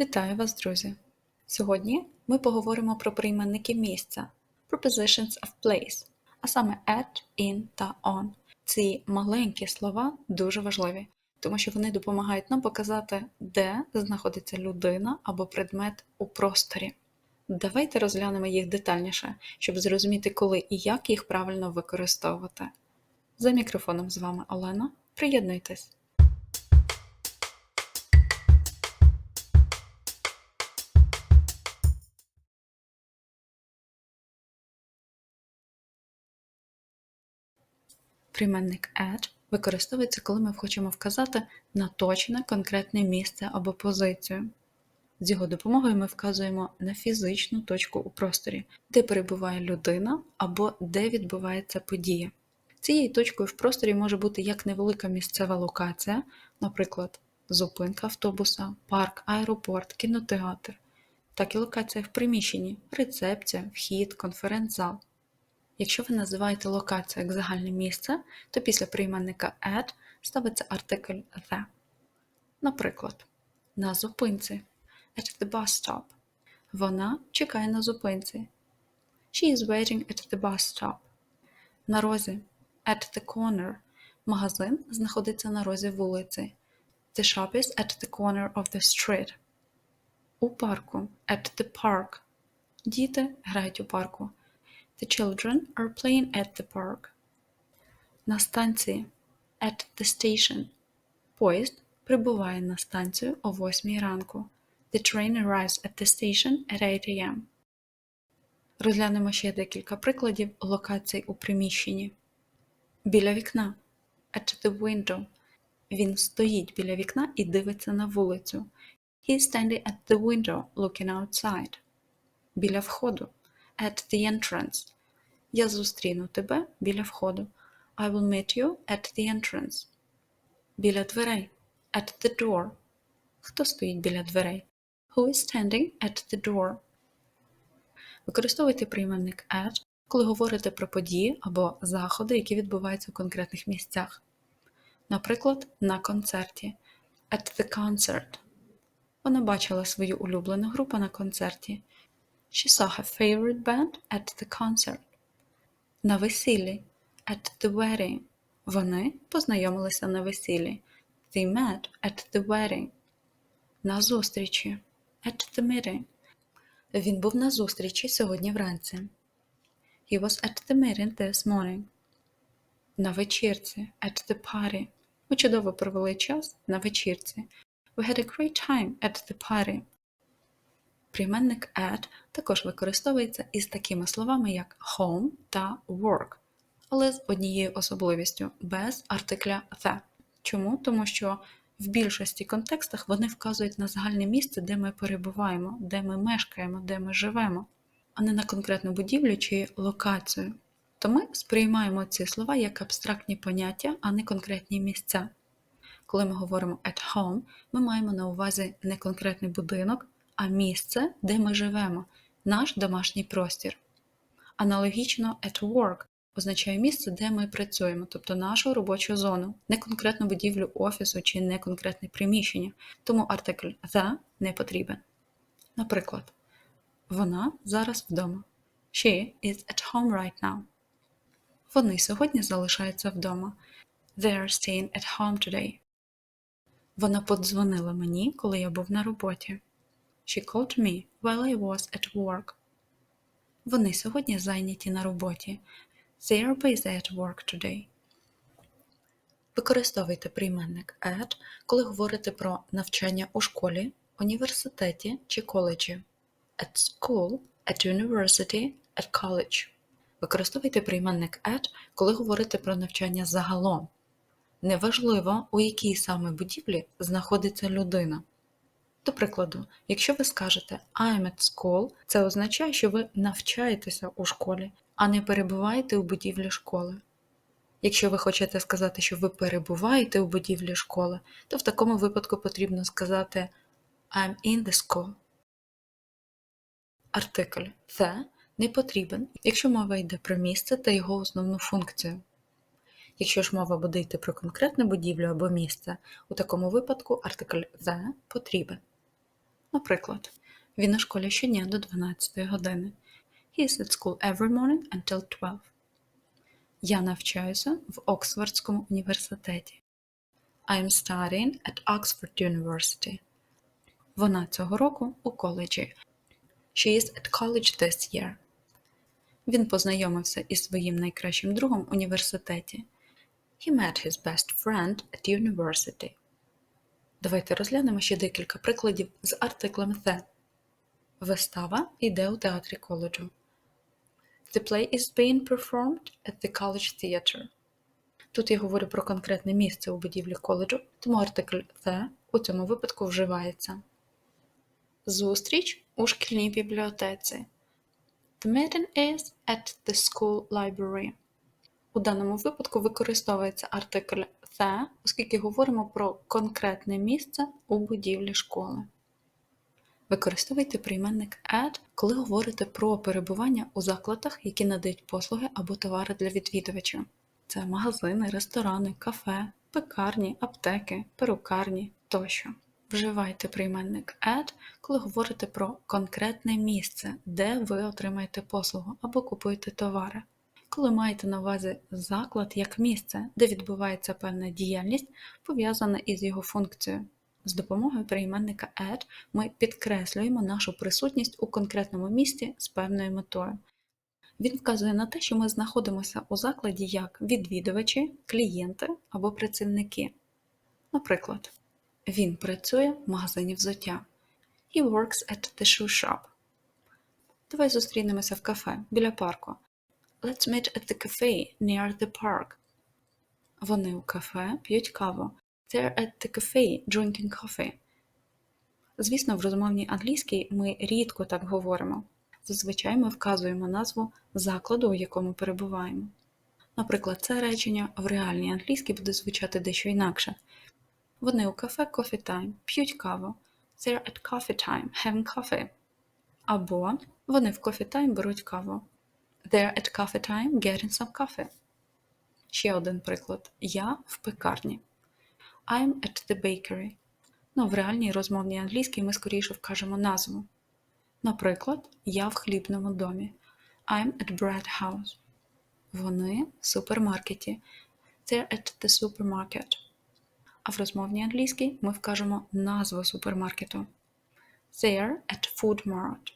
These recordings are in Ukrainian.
Вітаю вас, друзі! Сьогодні ми поговоримо про прийменники місця prepositions of place, а саме at, in та on. Ці маленькі слова дуже важливі, тому що вони допомагають нам показати, де знаходиться людина або предмет у просторі. Давайте розглянемо їх детальніше, щоб зрозуміти, коли і як їх правильно використовувати. За мікрофоном з вами Олена. Приєднуйтесь! Прийменник at використовується, коли ми хочемо вказати на точне конкретне місце або позицію. З його допомогою ми вказуємо на фізичну точку у просторі, де перебуває людина або де відбувається подія. Цією точкою в просторі може бути як невелика місцева локація, наприклад, зупинка автобуса, парк, аеропорт, кінотеатр, так і локація в приміщенні, рецепція, вхід, конференц-зал. Якщо ви називаєте локацію як загальне місце, то після прийменника at ставиться артикль the. Наприклад, на зупинці at the bus stop. Вона чекає на зупинці. She is waiting at the bus stop. На розі at the corner. Магазин знаходиться на розі вулиці. The shop is at the corner of the street. У парку at the park. Діти грають у парку. The children are playing at the park. На станції at the station. Поїзд прибуває на станцію о 8 ранку. The train arrives at the station at 8 a.m. Розглянемо ще декілька прикладів локацій у приміщенні. Біля вікна at the window. Він стоїть біля вікна і дивиться на вулицю. He is standing at the window looking outside. Біля входу at the entrance. Я зустріну тебе біля входу. I will meet you at the entrance. Біля дверей at the door. Хто стоїть біля дверей? Who is standing at the door? Використовуйте прийменник at, коли говорите про події або заходи, які відбуваються у конкретних місцях. Наприклад, на концерті at the concert. Вона бачила свою улюблену групу на концерті. She saw her favorite band at the concert. На весіллі at the wedding. Вони познайомилися на весіллі. They met at the wedding. На зустрічі at the meeting. Він був на зустрічі сьогодні вранці. He was at the meeting this morning. На вечірці at the party. Ми чудово провели час на вечірці. We had a great time at the party. Прийменник at також використовується із такими словами, як home та work, але з однією особливістю без артикля the. Чому? Тому що в більшості контекстах вони вказують на загальне місце, де ми перебуваємо, де ми мешкаємо, де ми живемо, а не на конкретну будівлю чи локацію. То ми сприймаємо ці слова як абстрактні поняття, а не конкретні місця. Коли ми говоримо at home, ми маємо на увазі не конкретний будинок, а місце, де ми живемо, наш домашній простір. Аналогічно at work означає місце, де ми працюємо, тобто нашу робочу зону, не конкретну будівлю офісу чи не конкретне приміщення, тому артикль the не потрібен. Наприклад, вона зараз вдома. She is at home right now. Вони сьогодні залишаються вдома. They are staying at home today. Вона подзвонила мені, коли я був на роботі. She called me while I was at work. Вони сьогодні зайняті на роботі. They are busy at work today. Використовуйте прийменник at, коли говорите про навчання у школі, університеті чи коледжі. At school, at university, at college. Використовуйте прийменник at, коли говорите про навчання загалом. Неважливо, у якій саме будівлі знаходиться людина. До прикладу, якщо ви скажете I'm at school, це означає, що ви навчаєтеся у школі, а не перебуваєте у будівлі школи. Якщо ви хочете сказати, що ви перебуваєте у будівлі школи, то в такому випадку потрібно сказати I'm in the school. Артикль the не потрібен, якщо мова йде про місце та його основну функцію. Якщо ж мова буде йти про конкретну будівлю або місце, у такому випадку артикль the потрібен. Наприклад, він у школі щодня до 12 години. He is at school every morning until 12. Я навчаюся в Оксфордському університеті. I am studying at Oxford University. Вона цього року у коледжі. She is at college this year. Він познайомився із своїм найкращим другом університеті. He met his best friend at university. Давайте розглянемо ще декілька прикладів з артиклем the. Вистава йде у театрі коледжу. The play is being performed at the college theatre. Тут я говорю про конкретне місце у будівлі коледжу, тому артикль the у цьому випадку вживається. Зустріч у шкільній бібліотеці. The meeting is at the school library. У даному випадку використовується артикль the, оскільки говоримо про конкретне місце у будівлі школи. Використовуйте прийменник at, коли говорите про перебування у закладах, які надають послуги або товари для відвідувачів. Це магазини, ресторани, кафе, пекарні, аптеки, перукарні тощо. Вживайте прийменник at, коли говорите про конкретне місце, де ви отримаєте послугу або купуєте товари. Коли маєте на увазі заклад як місце, де відбувається певна діяльність, пов'язана із його функцією. З допомогою прийменника at ми підкреслюємо нашу присутність у конкретному місці з певною метою. Він вказує на те, що ми знаходимося у закладі як відвідувачі, клієнти або працівники. Наприклад, він працює в магазині взуття. He works at the shoe shop. Давай зустрінемося в кафе біля парку. Let's meet at the cafe near the park. Вони у кафе п'ють каву. They're at the cafe drinking coffee. Звісно, в розмовній англійській ми рідко так говоримо. Зазвичай ми вказуємо назву закладу, у якому перебуваємо. Наприклад, це речення в реальній англійській буде звучати дещо інакше. Вони у кафе coffee time п'ють каву. They're at coffee time having coffee. Або вони в coffee time беруть каву. They're at coffee time getting some coffee. Ще один приклад. Я в пекарні. I'm at the bakery. Ну, в реальній розмовній англійській ми скоріше вкажемо назву. Наприклад, я в хлібному домі. I'm at bread house. Вони в супермаркеті. They're at the supermarket. А в розмовній англійській ми вкажемо назву супермаркету. They're at food mart.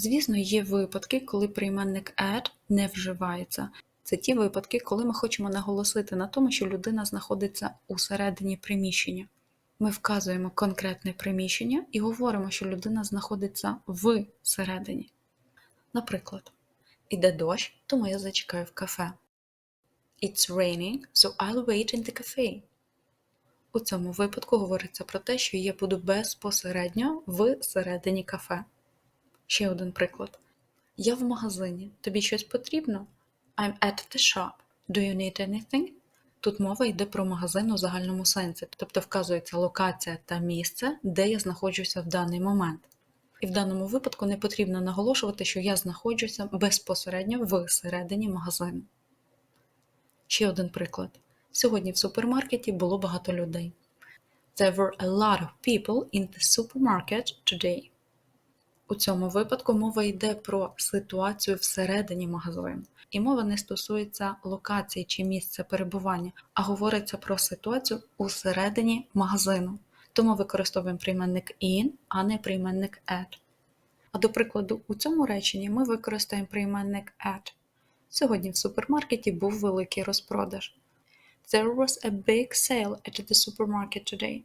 Звісно, є випадки, коли прийменник at не вживається. Це ті випадки, коли ми хочемо наголосити на тому, що людина знаходиться усередині приміщення. Ми вказуємо конкретне приміщення і говоримо, що людина знаходиться в середині. Наприклад, іде дощ, тому я зачекаю в кафе. It's raining, so I'll wait in the cafe. У цьому випадку говориться про те, що я буду безпосередньо в середині кафе. Ще один приклад. Я в магазині. Тобі щось потрібно? I'm at the shop. Do you need anything? Тут мова йде про магазин у загальному сенсі, тобто вказується локація та місце, де я знаходжуся в даний момент. І в даному випадку не потрібно наголошувати, що я знаходжуся безпосередньо в середині магазину. Ще один приклад. Сьогодні в супермаркеті було багато людей. There were a lot of people in the supermarket today. У цьому випадку мова йде про ситуацію всередині магазину. І мова не стосується локації чи місця перебування, а говориться про ситуацію усередині магазину. Тому використовуємо прийменник in, а не прийменник at. А до прикладу, у цьому реченні ми використаємо прийменник at. Сьогодні в супермаркеті був великий розпродаж. There was a big sale at the supermarket today.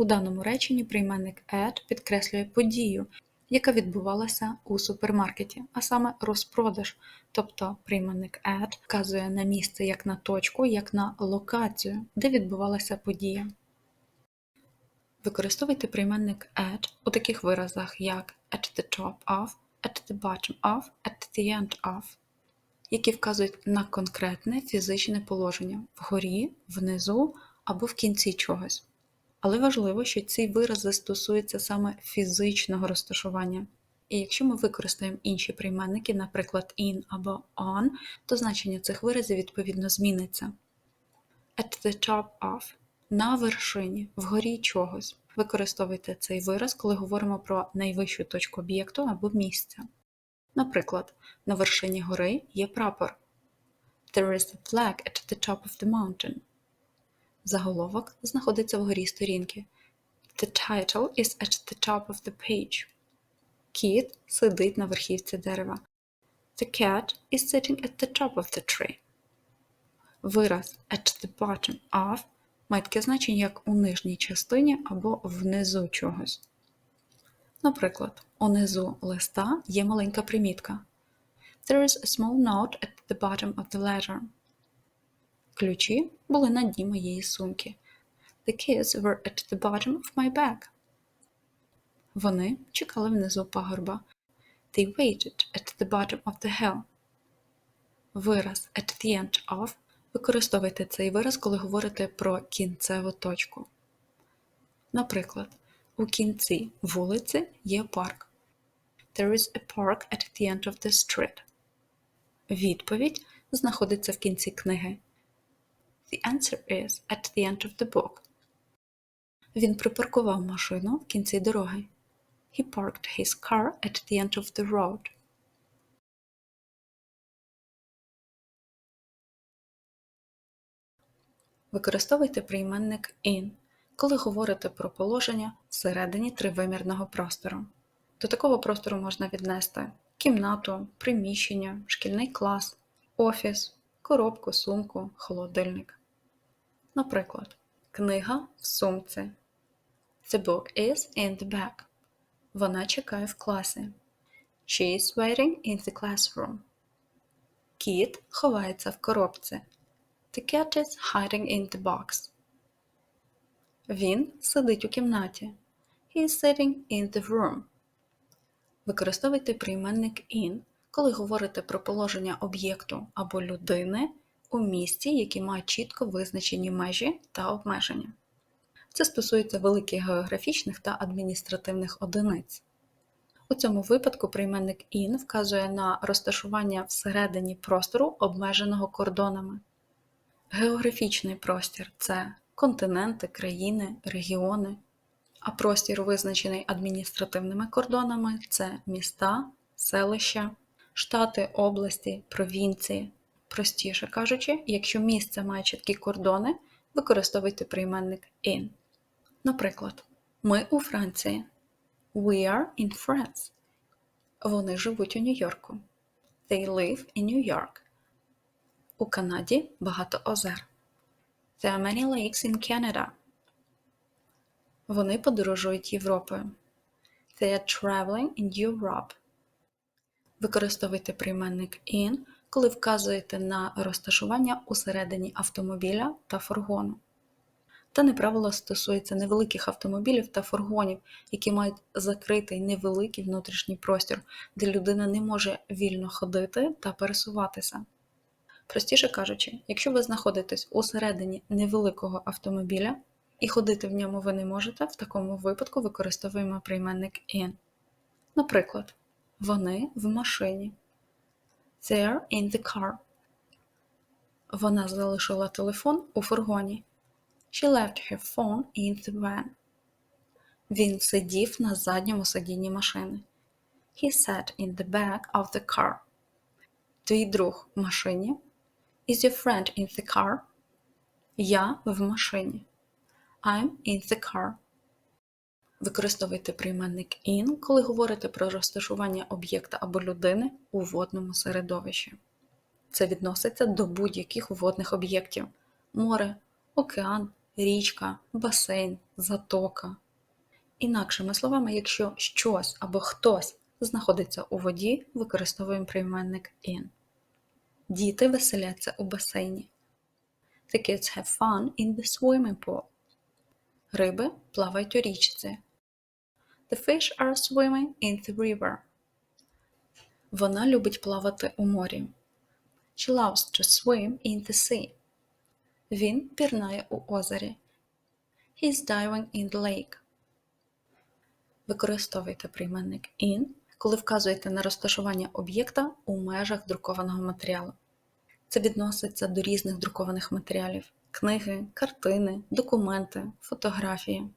У даному реченні прийменник at підкреслює подію, яка відбувалася у супермаркеті, а саме розпродаж, тобто прийменник at вказує на місце як на точку, як на локацію, де відбувалася подія. Використовуйте прийменник at у таких виразах, як at the top of, at the bottom of, at the end of, які вказують на конкретне фізичне положення вгорі, внизу або в кінці чогось. Але важливо, що ці вирази стосуються саме фізичного розташування. І якщо ми використаємо інші прийменники, наприклад, in або on, то значення цих виразів відповідно зміниться. At the top of на вершині, вгорі чогось. Використовуйте цей вираз, коли говоримо про найвищу точку об'єкту або місця. Наприклад, на вершині гори є прапор. There is a flag at the top of the mountain. Заголовок знаходиться вгорі сторінки. The title is at the top of the page. Кіт сидить на верхівці дерева. The cat is sitting at the top of the tree. Вираз at the bottom of має таке значення як у нижній частині або внизу чогось. Наприклад, унизу листа є маленька примітка. There is a small note at the bottom of the letter. Ключі були на дні моєї сумки. The keys were at the bottom of my bag. Вони чекали внизу пагорба. They waited at the bottom of the hill. Вираз at the end of використовуйте цей вираз, коли говорите про кінцеву точку. Наприклад, у кінці вулиці є парк. There is a park at the end of the street. Відповідь знаходиться в кінці книги. The answer is at the end of the book. Він припаркував машину в кінці дороги. He parked his car at the end of the road. Використовуйте прийменник in, коли говорите про положення всередині тривимірного простору. До такого простору можна віднести кімнату, приміщення, шкільний клас, офіс, коробку, сумку, холодильник. Наприклад, книга в сумці. The book is in the bag. Вона чекає в класі. She is waiting in the classroom. Кіт ховається в коробці. The cat is hiding in the box. Він сидить у кімнаті. He is sitting in the room. Використовуйте прийменник in, коли говорите про положення об'єкту або людини у місці, які мають чітко визначені межі та обмеження. Це стосується великих географічних та адміністративних одиниць. У цьому випадку прийменник in вказує на розташування всередині простору, обмеженого кордонами. Географічний простір це континенти, країни, регіони, а простір, визначений адміністративними кордонами, це міста, селища, штати, області, провінції. Простіше кажучи, якщо місце має чіткі кордони, використовуйте прийменник in. Наприклад, ми у Франції. We are in France. Вони живуть у Нью-Йорку. They live in New York. У Канаді багато озер. There are many lakes in Canada. Вони подорожують Європою. They are traveling in Europe. Використовуйте прийменник in, коли вказуєте на розташування усередині автомобіля та фургону. Дане правило стосується невеликих автомобілів та фургонів, які мають закритий невеликий внутрішній простір, де людина не може вільно ходити та пересуватися. Простіше кажучи, якщо ви знаходитесь усередині невеликого автомобіля і ходити в ньому ви не можете, в такому випадку використовуємо прийменник in. Наприклад, вони в машині. They're in the car. Вона залишила телефон у фургоні. She left her phone in the van. Він сидів на задньому сидінні машини. He sat in the back of the car. Твій друг в машині. Is your friend in the car? Я в машині. I'm in the car. Використовуйте прийменник in, коли говорите про розташування об'єкта або людини у водному середовищі. Це відноситься до будь-яких водних об'єктів: море, океан, річка, басейн, затока. Інакшими словами, якщо щось або хтось знаходиться у воді, використовуємо прийменник in. Діти веселяться у басейні. The kids have fun in the swimming pool. Риби плавають у річці. The fish are swimming in the river. Вона любить плавати у морі. She loves to swim in the sea. Він пірнає у озері. He's diving in the lake. Використовуйте прийменник in, коли вказуєте на розташування об'єкта у межах друкованого матеріалу. Це відноситься до різних друкованих матеріалів: книги, картини, документи, фотографії.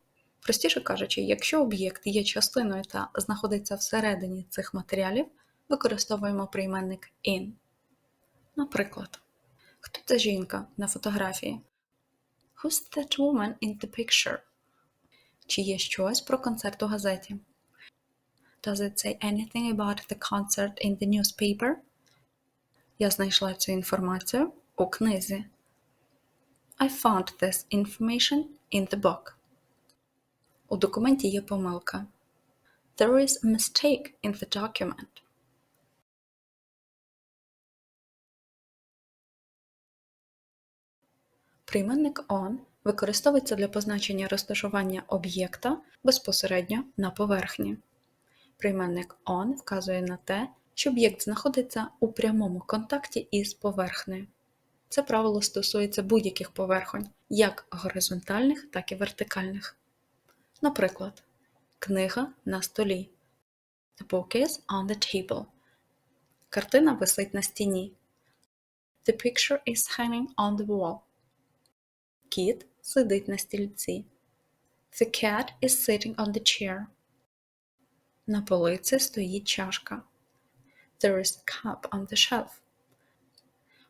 Простіше кажучи, якщо об'єкт є частиною та знаходиться всередині цих матеріалів, використовуємо прийменник in. Наприклад, хто ця жінка на фотографії? Who's that woman in the picture? Чи є щось про концерт у газеті? Does it say anything about the concert in the newspaper? Я знайшла цю інформацію у книзі. I found this information in the book. У документі є помилка. There is a mistake in the document. Прийменник on використовується для позначення розташування об'єкта безпосередньо на поверхні. Прийменник on вказує на те, що об'єкт знаходиться у прямому контакті із поверхнею. Це правило стосується будь-яких поверхонь, як горизонтальних, так і вертикальних. Наприклад, книга на столі. The book is on the table. Картина висить на стіні. The picture is hanging on the wall. Кіт сидить на стільці. The cat is sitting on the chair. На полиці стоїть чашка. There is a cup on the shelf.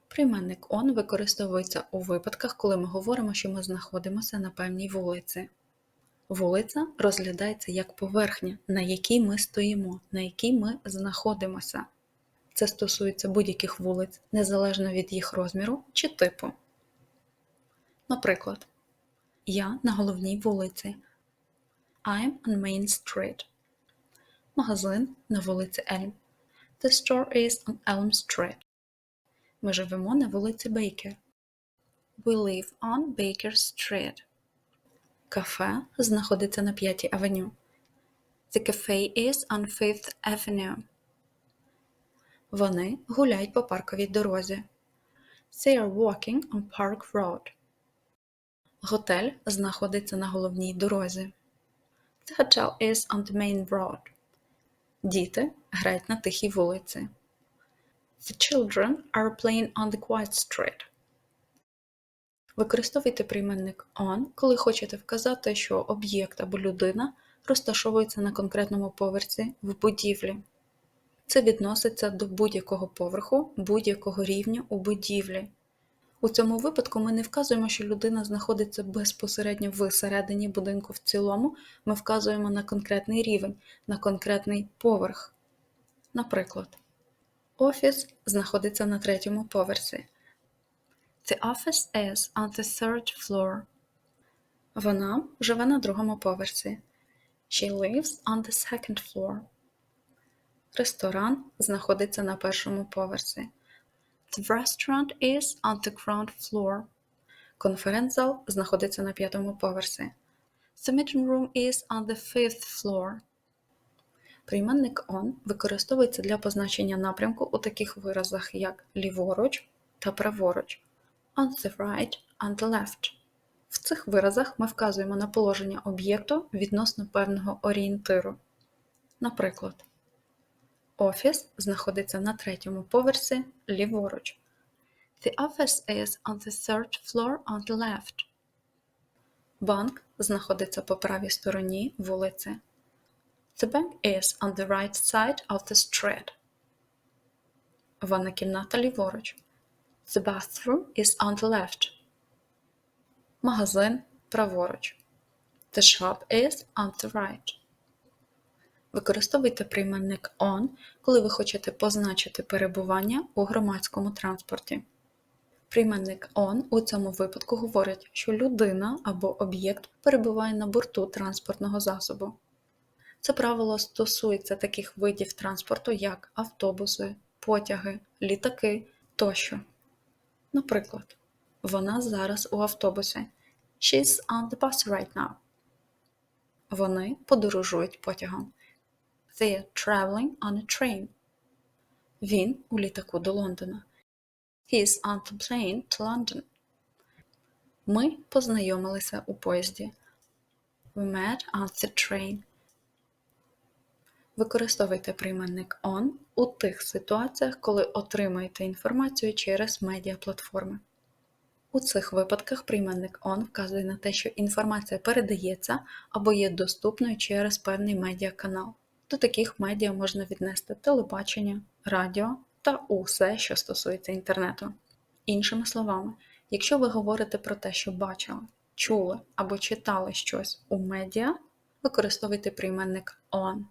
Прийменник on використовується у випадках, коли ми говоримо, що ми знаходимося на певній вулиці. Вулиця розглядається як поверхня, на якій ми стоїмо, на якій ми знаходимося. Це стосується будь-яких вулиць, незалежно від їх розміру чи типу. Наприклад, я на головній вулиці. I'm on Main Street. Магазин на вулиці Ельм. The store is on Elm Street. Ми живемо на вулиці Бейкер. We live on Baker Street. Кафе знаходиться на П'ятій авеню. The cafe is on Fifth Avenue. Вони гуляють по парковій дорозі. They are walking on Park Road. Готель знаходиться на головній дорозі. The hotel is on the main road. Діти грають на тихій вулиці. The children are playing on the quiet street. Використовуйте прийменник on, коли хочете вказати, що об'єкт або людина розташовується на конкретному поверсі в будівлі. Це відноситься до будь-якого поверху, будь-якого рівня у будівлі. У цьому випадку ми не вказуємо, що людина знаходиться безпосередньо всередині будинку в цілому, ми вказуємо на конкретний рівень, на конкретний поверх. Наприклад, офіс знаходиться на третьому поверсі. The office is on the third floor. Вона живе на другому поверсі. She lives on the second floor. Ресторан знаходиться на першому поверсі. The restaurant is on the ground floor. Конференц-зал знаходиться на п'ятому поверсі. The meeting room is on the fifth floor. Прийменник on використовується для позначення напрямку у таких виразах, як ліворуч та праворуч. On the right and the left. В цих виразах ми вказуємо на положення об'єкту відносно певного орієнтиру. Наприклад, Офіс знаходиться на третьому поверсі ліворуч. The office is on the third floor on the left. Банк знаходиться по правій стороні вулиці. The bank is on the right side of the street. Ванна кімната ліворуч. The bathroom is on the left. Магазин праворуч. The shop is on the right. Використовуйте прийменник on, коли ви хочете позначити перебування у громадському транспорті. Прийменник on у цьому випадку говорить, що людина або об'єкт перебуває на борту транспортного засобу. Це правило стосується таких видів транспорту, як автобуси, потяги, літаки тощо. Наприклад, вона зараз у автобусі. She's on the bus right now. Вони подорожують потягом. They're traveling on a train. Він у літаку до Лондона. He's on the plane to London. Ми познайомилися у поїзді. We met on the train. Використовуйте прийменник on у тих ситуаціях, коли отримуєте інформацію через медіаплатформи. У цих випадках прийменник on вказує на те, що інформація передається або є доступною через певний медіаканал. До таких медіа можна віднести телебачення, радіо та усе, що стосується інтернету. Іншими словами, якщо ви говорите про те, що бачили, чули або читали щось у медіа, використовуйте прийменник on.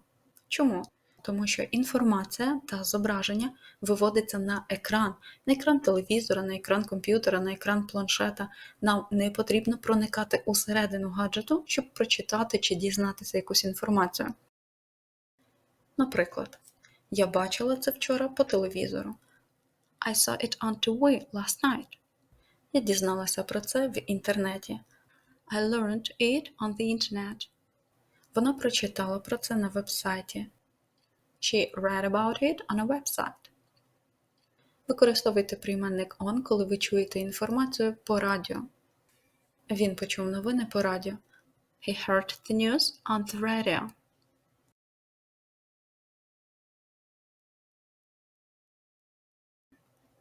Чому? Тому що інформація та зображення виводиться на екран, на екран телевізора, на екран комп'ютера, на екран планшета. Нам не потрібно проникати усередину гаджету, щоб прочитати чи дізнатися якусь інформацію. Наприклад, я бачила це вчора по телевізору. I saw it on TV last night. Я дізналася про це в інтернеті. I learned it on the internet. Вона прочитала про це на вебсайті. She read about it on a website. Використовуйте прийменник on, коли ви чуєте інформацію по радіо. Він почув новини по радіо. He heard the news on the radio.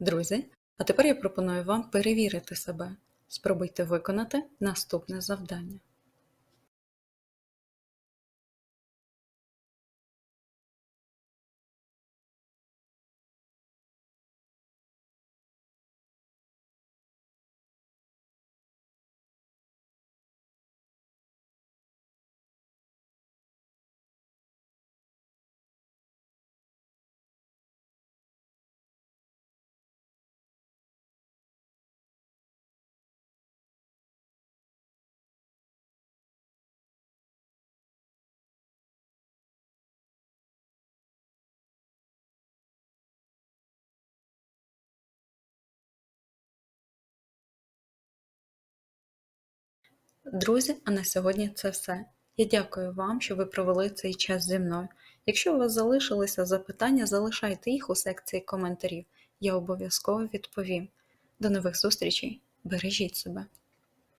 Друзі, а тепер я пропоную вам перевірити себе. Спробуйте виконати наступне завдання. Друзі, а на сьогодні це все. Я дякую вам, що ви провели цей час зі мною. Якщо у вас залишилися запитання, залишайте їх у секції коментарів. Я обов'язково відповім. До нових зустрічей! Бережіть себе!